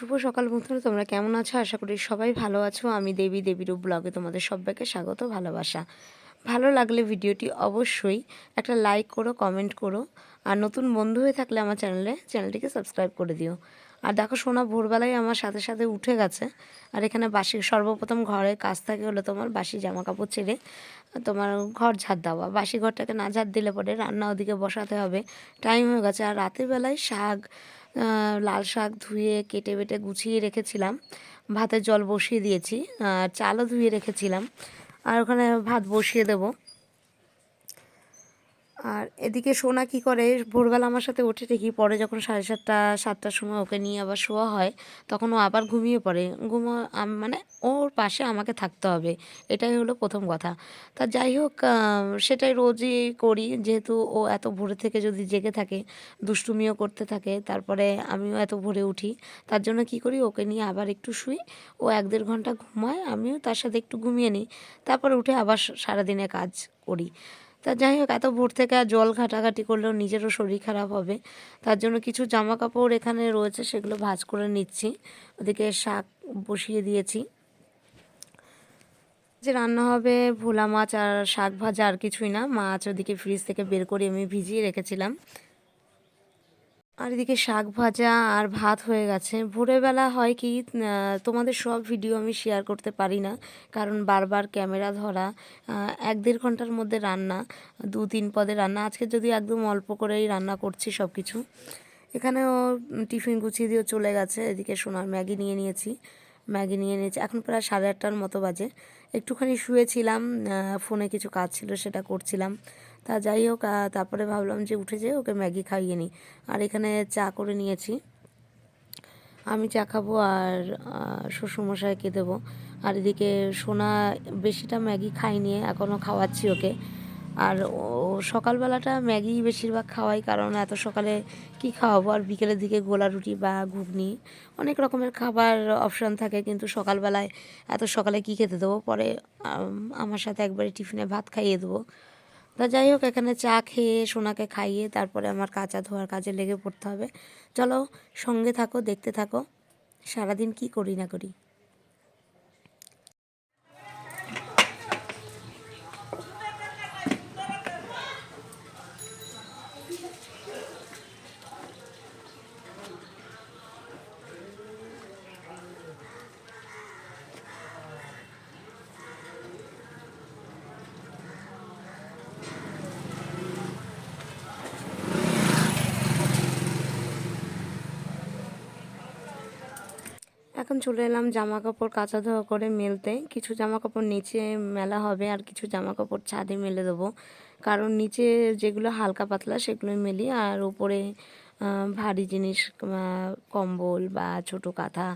শুভ সকাল বন্ধুরা, তোমরা কেমন আছো? আশা করি সবাই ভালো আছো। আমি দেবী দেবীর ব্লগে তোমাদের সবাইকে স্বাগত, ভালোবাসা। ভালো লাগলে ভিডিওটি অবশ্যই একটা লাইক করো, কমেন্ট করো। আর নতুন বন্ধু হয়ে থাকলে আমার চ্যানেলে, চ্যানেলটিকে সাবস্ক্রাইব করে দিও। আর দেখো, সোনা ভোরবেলায় আমার সাথে সাথে উঠে গেছে। আর এখানে বাসি, সর্বপ্রথম ঘরে কাজ থাকে হলো তোমার বাসি জামা কাপড় ছেড়ে, তোমার ঘর ঝাড় দেওয়া। বাসি ঘরটাকে না ঝাড় দিলে পরে রান্না ওদিকে বসাতে হবে। টাইম হয়ে গেছে। আর রাতের বেলায় শাক লাল শাক ধুয়ে কেটে বেটে গুছিয়ে রেখেছিলাম। ভাতের জল বসিয়ে দিয়েছি, আর চালও ধুয়ে রেখেছিলাম। আর ওখানে ভাত বসিয়ে দেবো। আর এদিকে সোনা কি করে? ভোরবেলা আমার সাথে উঠে দেখি পরে যখন সাড়ে সাতটা, সাতটার সময় ওকে নিয়ে আবার শোয়া হয়, তখন ও আবার ঘুমিয়ে পড়ে। ঘুমো মানে ওর পাশে আমাকে থাকতে হবে, এটাই হলো প্রথম কথা। তা যাই হোক সেটাই রোজই করি, যেহেতু ও এত ভোরে থেকে যদি জেগে থাকে, দুষ্টুমিও করতে থাকে, তারপরে আমিও এত ভোরে উঠি, তার জন্য কি করি, ওকে নিয়ে আবার একটু শুই, ও এক দেড় ঘণ্টা ঘুমায়, আমিও তার সাথে একটু ঘুমিয়ে নিই, তারপর উঠে আবার সারাদিনে কাজ করি। তা যাই হোক, এত ভোর থেকে আর জল ঘাটাঘাটি করলেও নিজেরও শরীর খারাপ হবে। তার জন্য কিছু জামা কাপড় এখানে রয়েছে, সেগুলো ভাজ করে নিচ্ছি। ওদিকে শাক বসিয়ে দিয়েছি। যে রান্না হবে, ভোলা মাছ আর শাক ভাজা আর কিছুই না। মাছ ওদিকে ফ্রিজ থেকে বের করে আমি ভিজিয়ে রেখেছিলাম। আর এদিকে শাক ভাজা আর ভাত হয়ে গেছে। ভোরবেলা হয় কি তোমাদের সব ভিডিও আমি শেয়ার করতে পারি না, কারণ বারবার ক্যামেরা ধরা এক দেড় ঘণ্টার মধ্যে রান্না, দু তিন পদে রান্না। আজকে যদি একদম অল্প করেই রান্না করছি সব কিছু এখানেও টিফিন গুছিয়ে দিয়ে চলে গেছে। এদিকে সোনার ম্যাগি নিয়ে নিয়েছি, ম্যাগি নিয়ে নিয়েছি। এখন প্রায় সাড়ে আটটার মতো বাজে। একটুখানি শুয়েছিলাম ফোনে কিছু কাজ ছিল সেটা করছিলাম। তা যাই হোক তারপরে ভাবলাম যে উঠে যেয়ে ওকে ম্যাগি খাইয়ে নিই। আর এখানে চা করে নিয়েছি। আমি চা খাব আর শ্বশুরমশাইকে দেবো। আর এদিকে সোনা বেশিটা ম্যাগি খাই নিয়ে এখনও খাওয়াচ্ছি ওকে। আর ও সকালবেলাটা ম্যাগি বেশিরভাগ খাওয়াই, কারণ এত সকালে কি খাওয়াবো? আর বিকেলের দিকে গোলা রুটি বা ঘুগনি, অনেক রকমের খাবার অপশান থাকে, কিন্তু সকালবেলায় এত সকালে কি খেতে দেবো? পরে আমার সাথে একবারে টিফিনে ভাত খাইয়ে দেবো। তা যাই হোক, এখানে চা খেয়ে সোনাকে খাইয়ে তারপরে আমার কাঁচা ধোয়ার কাজে লেগে পড়তে হবে। চলো সঙ্গে থাকো, দেখতে থাকো। সারাদিন কি করি না করি? এখন চলে এলাম জামা কাপড় কাঁচা ধোয়া করে মেলতে। কিছু জামা কাপড় নিচে মেলা হবে আর কিছু জামা কাপড় ছাদে মেলে দেবো। কারণ নিচে যেগুলো হালকা পাতলা সেগুলোই মেলি আর উপরে ভারী জিনিস কম্বল বা ছোটো কাঁথা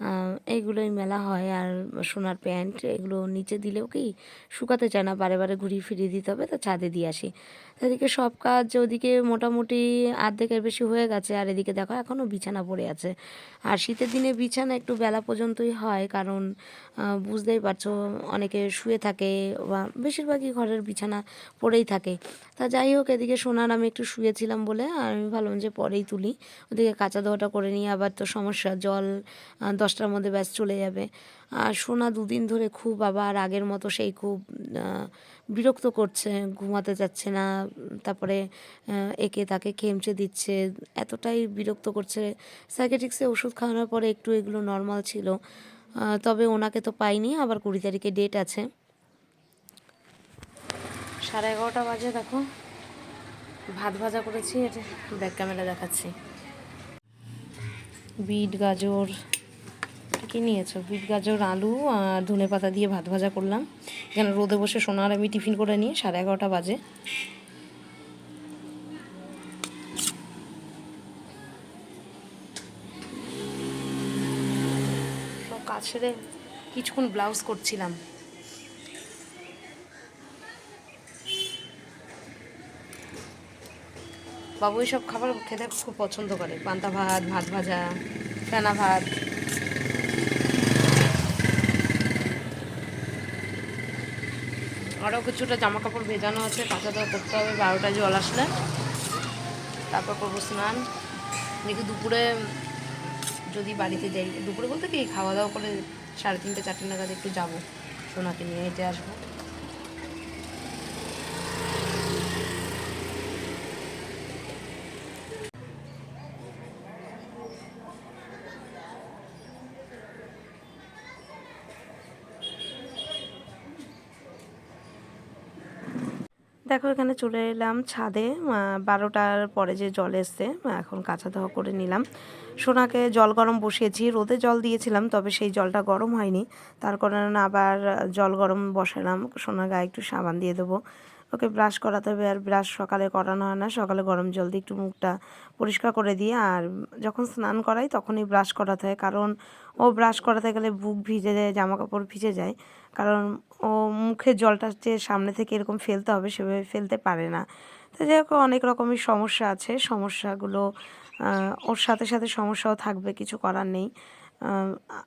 আহ, এইগুলোই মেলা হয়। আর সোনার প্যান্ট এগুলো নিচে দিলেও কি শুকাতে চায় না বারে বারে ঘুরিয়ে ফিরিয়ে দিতে হবে তো ছাদে দিয়ে আসি। এদিকে সব কাজ ওদিকে মোটামুটি আর্ধেকের বেশি হয়ে গেছে আর এদিকে দেখো এখনও বিছানা পড়ে আছে। আর শীতের দিনে বিছানা একটু বেলা পর্যন্তই হয় কারণ বুঝতেই পারছ অনেকে শুয়ে থাকে বা বেশিরভাগই ঘরের বিছানা পড়েই থাকে। তা যাই হোক এদিকে সোনার আমি একটু শুয়েছিলাম বলে আর আমি ভাবলাম যে পরেই তুলি। ওদিকে কাঁচা ধোয়াটা করে নিয়ে আবার তো সমস্যা, জল দশটার মধ্যে ব্যাস চলে যাবে। আর সোনা দুদিন ধরে খুব আবার আগের মতো সেই খুব বিরক্ত করছে, ঘুমাতে যাচ্ছে না, তারপরে একে তাকে খেমচে দিচ্ছে, এতটাই বিরক্ত করছে। সাইকেটিক্সে ওষুধ খাওয়ানোর পরে একটু এগুলো নর্মাল ছিল তবে ওনাকে তো পাইনি, আবার কুড়ি তারিখে ডেট আছে। সাড়ে এগারোটা বাজে, দেখো। ভাত ভাজা করেছি এটা ব্যাক ক্যামেরা দেখাচ্ছি। বিট গাজর কি নিয়েছো? বিট গাজর আলু আর ধনে পাতা দিয়ে ভাত ভাজা করলাম। এখানে রোদে বসে সোনার আমি টিফিন করে নিই সাড়ে এগারোটা বাজে। কাজ সেরে কিছুক্ষণ ব্লাউজ করছিলাম। বাবু সব খাবার খেতে খুব পছন্দ করে। পান্তা ভাত ভাত ভাজা ফেনা ভাত। আরও কিছুটা জামা কাপড় ভেজানো আছে, কাঁচা দাওয়া করতে হবে বারোটা জল আসলে। তারপর করব স্নান। দেখি দুপুরে যদি বাড়িতে যাই দুপুরে বলতে কি, খাওয়া দাওয়া করে সাড়ে তিনটে, চারটে নাগাদ একটু যাব, সোনাকে নিয়ে হেঁটে আসব। দেখো, এখানে চলে এলাম ছাদে। বারোটার পরে যে জল এসছে এখন কাঁচা ধোয়া করে নিলাম। সোনাকে জল গরম বসিয়েছি, রোদে জল দিয়েছিলাম, তবে সেই জলটা গরম হয়নি। তার কারণে আবার জল গরম বসালাম, সোনার গায়ে একটু সাবান দিয়ে দেবো। ওকে ব্রাশ করাতে হবে, আর ব্রাশ সকালে করানো হয় না, সকালে গরম জল দিয়ে একটু মুখটা পরিষ্কার করে দিয়ে আর যখন স্নান করাই, তখনই ব্রাশ করাতে হয়, কারণ ও ব্রাশ করাতে গেলে বুক ভিজে যায় জামা কাপড় ভিজে যায়। কারণ ও মুখের জলটা যে সামনে থেকে এরকম ফেলতে হবে সেভাবে ফেলতে পারে না। তো যাই হোক, অনেক রকমের সমস্যা আছে। সমস্যাগুলো ওর সাথে সাথে সমস্যাও থাকবে, কিছু করার নেই।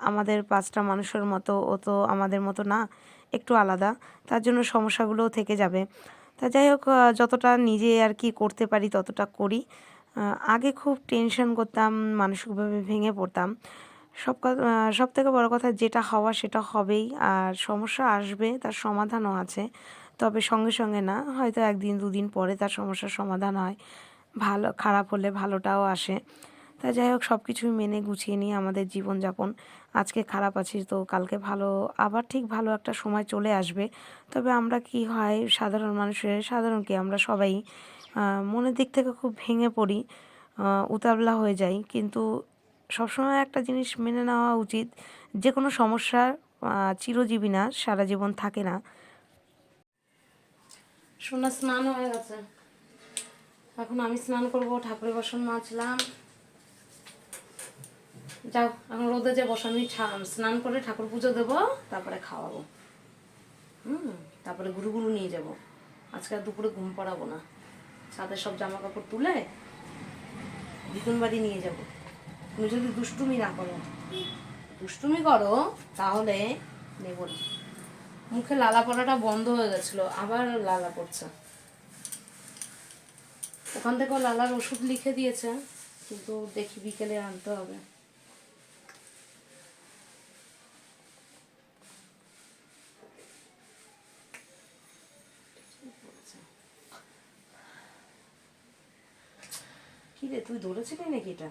আমাদের পাঁচটা মানুষের মতো, ও তো আমাদের মতো না, একটু আলাদা। তার জন্য সমস্যাগুলোও থেকে যাবে। তা যাই হোক যতটা নিজে আর কি করতে পারি, ততটা করি। আগে খুব টেনশন করতাম, মানসিকভাবে ভেঙে পড়তাম। সব সব থেকে বড় কথা যেটা হওয়া সেটা হবেই। আর সমস্যা আসবে, তার সমাধানও আছে। তবে সঙ্গে সঙ্গে না, হয়তো একদিন, দুদিন পরে তার সমস্যার সমাধান হয়। ভালো, খারাপ হলে ভালোটাও আসে। তা যাই হোক সব কিছুই মেনে গুছিয়ে নিয়ে আমাদের জীবনযাপন। আজকে খারাপ আছি তো কালকে ভালো, আবার ঠিক ভালো একটা সময় চলে আসবে। তবে আমরা কি হয়, সাধারণ মানুষের, সাধারণ কি আমরা সবাই মনের দিক থেকে খুব ভেঙে পড়ি উতাবলা হয়ে যাই। কিন্তু সবসময় একটা জিনিস মেনে নেওয়া উচিত। যে কোনো সমস্যার চিরজীবী না, সারা জীবন থাকে না। সোনা, স্নান হয়ে গেছে। এখন আমি স্নান করব, ঠাকুরের বাসন মাজলাম। যাও, এখন রোদে যে বসো স্নান করে ঠাকুর পুজো দেবো, তারপরে খাওয়াবো। হুম, তারপরে গুরু গুরু নিয়ে যাব। আজকে দুপুরে ঘুম পড়াবো না। ছাদের সব জামা কাপড় তুলে দ্বিগুণ বাড়ি নিয়ে যাব। তুমি যদি দুষ্টুমি না করো। দুষ্টুমি করো, তাহলে নেব না। মুখে লালা পড়াটা বন্ধ হয়ে গেছিল, আবার লালা পড়ছে। ওখান থেকেও লালার ওষুধ লিখে দিয়েছে, কিন্তু দেখি বিকেলে আনতে হবে। কি রে, তুই ধরেছিলি নাকি এটা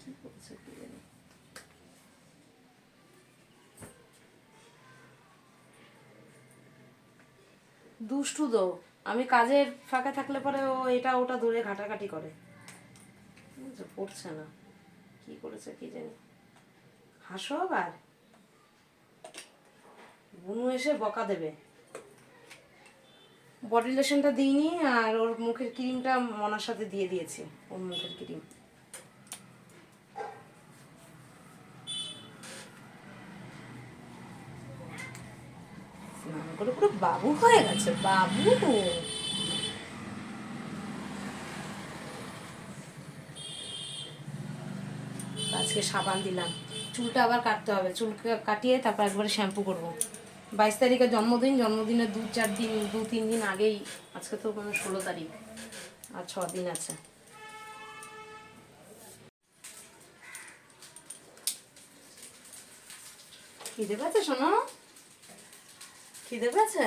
কি করছে কি জানি দুষ্টু তো। আমি কাজের ফাঁকে থাকলে পরে ও এটা ওটা ধরে ঘাটাঘাটি করে। পড়ছে না। কি করেছে কি জানি। হাসো আবার। বুনু এসে বকা দেবে। বডি লোশনটা দিইনি আর ওর মুখের ক্রিমটা মনার সাথে দিয়ে দিয়েছি। ওর মুখের ক্রিম স্নান করে পুরো বাবু হয়ে গেছে, বাবু। আজকে সাবান দিলাম। চুলটা আবার কাটতে হবে। চুল কাটিয়ে তারপর একবারে শ্যাম্পু করব। বাইশ তারিখে জন্মদিন। জন্মদিনের দু চার দিন, দু তিন দিন আগেই, আজকে তো মানে ষোলো তারিখ আর ছ দিন আছে। খিদে পেয়েছে শোনো। খিদে পেয়েছে?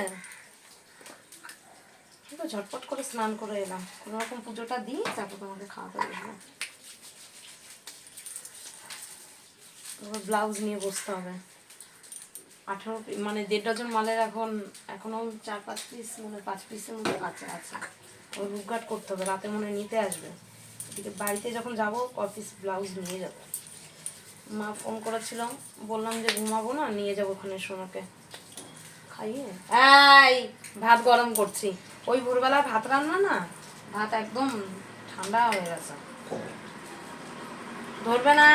তো ঝটপট করে স্নান করে এলাম। কোনো রকম পুজোটা দিই, তারপর তোমাকে খাওয়াতে বসলাম তারপর ব্লাউজ নিয়ে বসতে হবে। আঠারো মানে দেড় ডজন মালের এখন, এখনও চার পাঁচ পিস মানে পাঁচ পিসের মতো কাঁচা আছে। ওই রুপঘাট করতে হবে, রাতে মনে নিতে আসবে। এদিকে বাড়িতে যখন যাব ক পিস ব্লাউজ নিয়ে যাব। মা ফোন করেছিলাম বললাম যে ঘুমাবো না, নিয়ে যাব ওখানে সোনাকে। এই, ভাত গরম করছি। ওই ভোরবেলা ভাত রান্না না, ভাত একদম ঠান্ডা হয়ে গেছে। ধরবে না।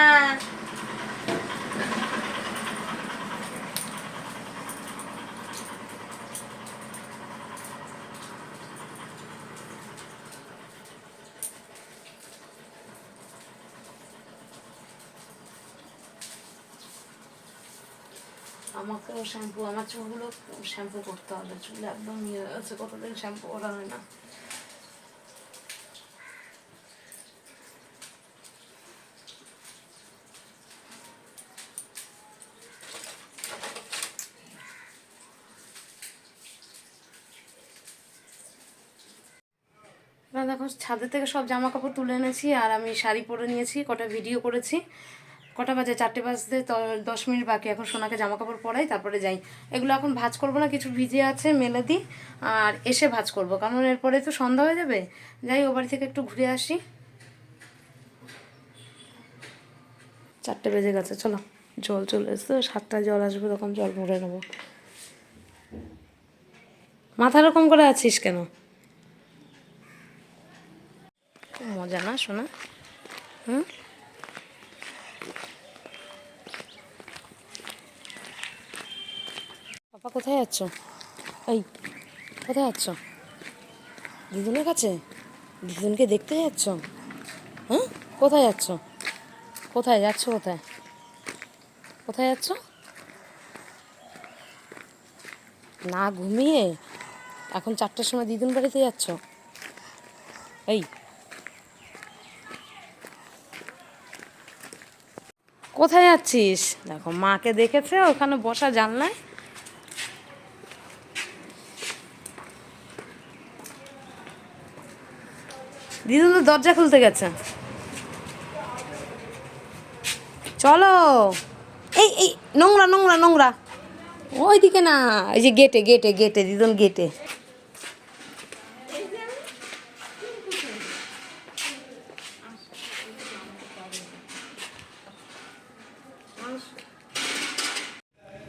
আমাকেও শ্যাম্পু, আমার চুলগুলো শ্যাম্পু করতে হবে। চুল একদম ইয়ে হচ্ছে কতদিন শ্যাম্পু করা হয় না। দেখো, ছাদের থেকে সব জামা কাপড় তুলে এনেছি, আর আমি শাড়ি পরে নিয়েছি, কটা ভিডিও করেছি। কটা বাজে? চারটে বাজতে দ- দশ মিনিট বাকি। এখন সোনাকে জামা কাপড় পরাই, তারপরে যাই। এগুলো এখন ভাজ করব না, কিছু ভিজে আছে, মেলে দিই, আর এসে ভাজ করব। কারণ এরপরে তো সন্ধ্যা হয়ে যাবে। যাই ও বাড়ি থেকে একটু ঘুরে আসি। চারটে বেজে গেছে, চলো। জল চলে এসছে সাতটায় জল আসবে, তখন জল ভরে নেব। মাথা রকম করে আছিস কেন? মজা না শোনা হুম? পাপা কোথায় যাচ্ছ? এই, কোথায় যাচ্ছ? দিদুনের কাছে? দিদুনকে দেখতে যাচ্ছ? হ্যাঁ? কোথায় যাচ্ছ? কোথায়? যাচ্ছ কোথায়? কোথায় যাচ্ছ? না ঘুমিয়ে? এখন চারটার সময় দিদুন বাড়িতে যাচ্ছ? এই। কোথায় যাচ্ছিস? দেখো, মাকে দেখেছে, ওখানে বসা জানলায়। দিদুন তো দরজা খুলতে গেছে। চলো। এই এই, নোংরা নোংরা নোংরা। ওইদিকে না, এই যে গেটে গেটে গেটে, দিদুন গেটে।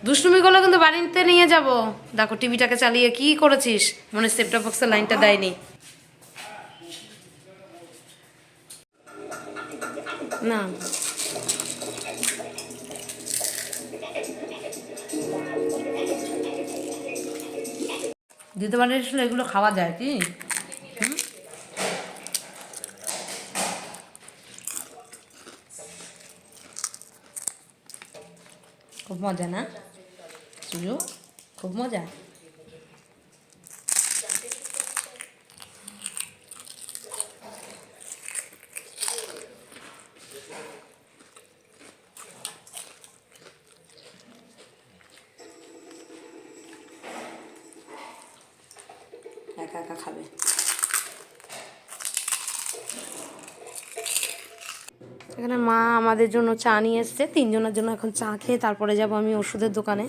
দুষ্টুমি করলে কিন্তু বাড়িতে নিয়ে যাব। দেখো, টিভিটাকে চালিয়ে কি করেছিস? মনে সেপটা বক্সের লাইনটা দেয়নি। না। দিতে পারে আসলে এগুলো খাওয়া যায় কি? খুব মজা না? খুব মজা? একা খাবে। এখানে মা আমাদের জন্য চা নিয়ে এসছে, তিনজনের জন্য এখন চা খেয়ে তারপরে যাব আমি ওষুধের দোকানে।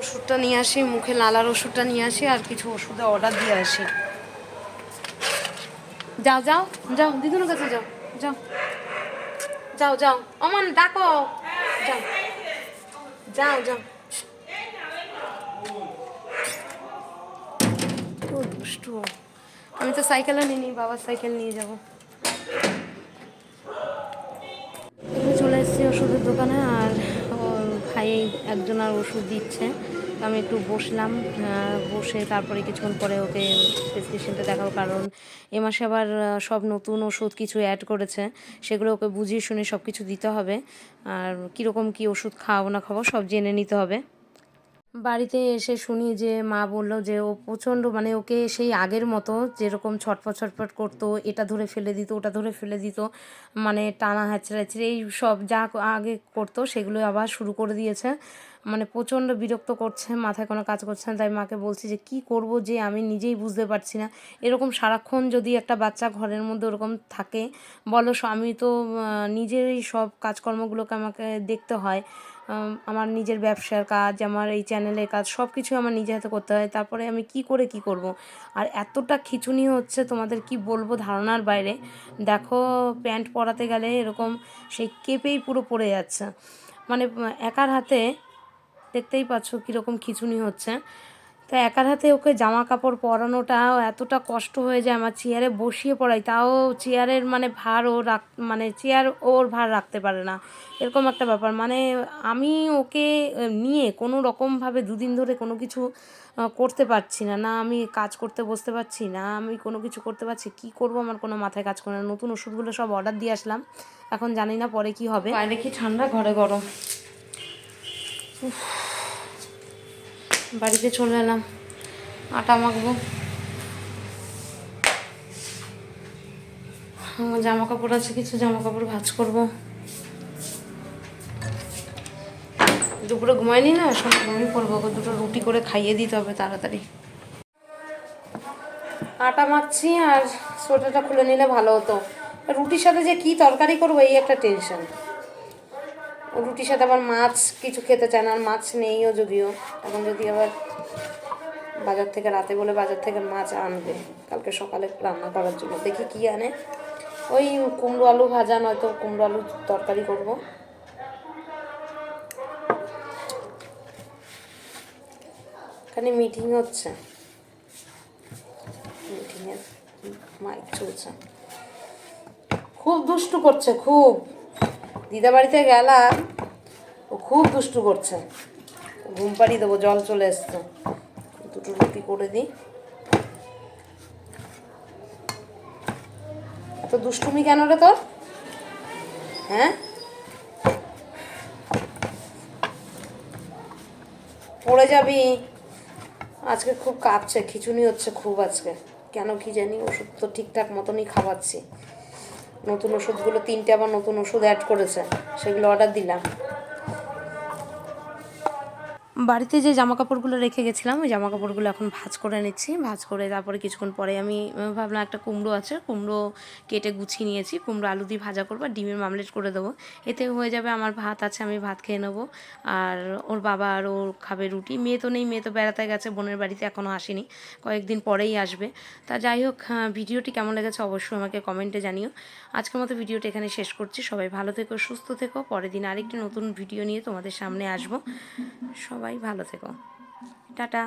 ওষুধটা নিয়ে আসি, মুখে লালার ওষুধটা নিয়ে আসি, আর কিছু ওষুধের অর্ডার দিয়ে আসি। যাও যাও যাও, দিদুনের কাছে যাও যাও। যাও যাও, অমন, ডাকো। যাও যাও যাও। দুষ্টু আমি তো সাইকেলও নিই বাবার সাইকেল নিয়ে যাব। চলে এসেছি ওষুধের দোকানে আর ভাই একজন আর ওষুধ দিচ্ছে। আমি একটু বসলাম বসে তারপরে কিছুক্ষণ পরে ওকে প্রেসক্রিপশনটা দেখাবো, কারণ এ মাসে আবার সব নতুন ওষুধ কিছু অ্যাড করেছে। সেগুলো ওকে বুঝিয়ে শুনে সব কিছু দিতে হবে। আর কীরকম কী ওষুধ খাওয়াবো না খাব সব জেনে নিতে হবে। বাড়িতে এসে শুনি যে মা বলল যে ও প্রচণ্ড মানে ওকে সেই আগের মতো যেরকম ছটফট ছটফট করতো, এটা ধরে ফেলে দিত, ওটা ধরে ফেলে দিত মানে টানা হ্যাচড়ে হ্যাচড়ে এই সব যা আগে করতো সেগুলো আবার শুরু করে দিয়েছে। মানে প্রচণ্ড বিরক্ত করছে, মাথায় কোনো কাজ করছে না, তাই মাকে বলছি যে কি করব যে আমি নিজেই বুঝতে পারছি না। এরকম সারাক্ষণ যদি একটা বাচ্চা ঘরের মধ্যে ওরকম থাকে, বলো আমি তো নিজেরই সব কাজকর্মগুলোকে আমাকে দেখতে হয়। আমার নিজের ব্যবসার কাজ, আমার এই চ্যানেলের কাজ সব কিছু আমার নিজের হাতে করতে হয়। তারপরে আমি কি করে কি করব? আর এতটা খিচুনি হচ্ছে তোমাদের কি বলব ধারণার বাইরে। দেখো, প্যান্ট পরাতে গেলে এরকম সেই কেঁপেই পুরো পড়ে যাচ্ছে। মানে একার হাতে দেখতেই পাচ্ছ কীরকম খিচুনি হচ্ছে। তো একার হাতে ওকে জামা কাপড় পরানোটাও এতটা কষ্ট হয়ে যায়, আমার চেয়ারে বসিয়ে পড়াই, তাও চেয়ারের মানে ভার ও রাখ মানে চেয়ার ওর ভার রাখতে পারে না। এরকম একটা ব্যাপার। মানে আমি ওকে নিয়ে কোনো রকমভাবে দুদিন ধরে কোনো কিছু করতে পারছি না। না আমি কাজ করতে বসতে পারছি, না আমি কোনো কিছু করতে পারছি, কি করব আমার কোনো মাথায় কাজ করে না। নতুন ওষুধগুলো সব অর্ডার দিয়ে আসলাম। এখন জানি না পরে কি হবে। বাইরে কি ঠান্ডা? ঘরে গরম। বাড়িতে চলে এলাম। আটা মাখবো। আমার জামা কাপড় আছে, কিছু জামা কাপড় ভাজ করব। দুপুরে ঘুমাইনি না সব ঘুমিয়ে পড়ব। দুটো রুটি করে খাইয়ে দিতে হবে তাড়াতাড়ি। আটা মাখছি আর সোয়েটারটা খুলে নিলে ভালো হতো। রুটির সাথে যে কি তরকারি করব, এই একটা টেনশন। রুটির সাথে আবার মাছ, কিছু খেতে চায় না, আর মাছ নেইও যদিও। এখন যদি আবার বাজার থেকে রাতে বলে বাজার থেকে মাছ আনবে, কালকে সকালে রান্না করার জন্য। দেখি কি আনে। ওই কুমড়ো আলু ভাজা, নয়তো কুমড়ো আলু তরকারি করব। এখানে মিটিং হচ্ছে। মিটিংয়ের মাইক চলছে। খুব দুষ্টু করছে, খুব। দিদা বাড়িতে গেলাম, ও খুব দুষ্টু করছে। ঘুম পাড়িয়ে দেবো, জল চলে এসছে। দুটো রুটি করে দিই। এত দুষ্টুমি কেন রে তোর? হ্যাঁ? পড়ে যাবি? আজকে খুব কাঁপছে খিচুনি হচ্ছে খুব আজকে। কেন কি জানি, ওষুধ তো ঠিকঠাক মতনই খাওয়াচ্ছি। নতুন ওষুধগুলো তিনটে আবার নতুন ওষুধ অ্যাড করেছে সেগুলো অর্ডার দিলাম। বাড়িতে যে জামা কাপড়গুলো রেখে গেছিলাম, ওই জামা কাপড়গুলো এখন ভাজ করে নিচ্ছি। ভাজ করে তারপরে কিছুক্ষণ পরে আমি ভাবলাম একটা কুমড়ো আছে, কুমড়ো কেটে গুছিয়ে নিয়েছি। কুমড়ো আলু দিয়ে ভাজা করব, আর ডিমের মামলেট করে দেবো। এতে হয়ে যাবে আমার ভাত আছে, আমি ভাত খেয়ে নেব। আর ওর বাবা আর ওর খাবে রুটি। মেয়ে তো নেই, মেয়ে তো বেড়াতে গেছে, বোনের বাড়িতে এখনও আসেনি। কয়েকদিন পরেই আসবে। তা যাই হোক ভিডিওটি কেমন লেগেছে অবশ্যই আমাকে কমেন্টে জানিও। আজকের মতো ভিডিওটা এখানে শেষ করছি। সবাই ভালো থেকো, সুস্থ থেকো। পরের দিন আরেকটি নতুন ভিডিও নিয়ে তোমাদের সামনে আসব। সবাই ভালো থেকো। টাটা।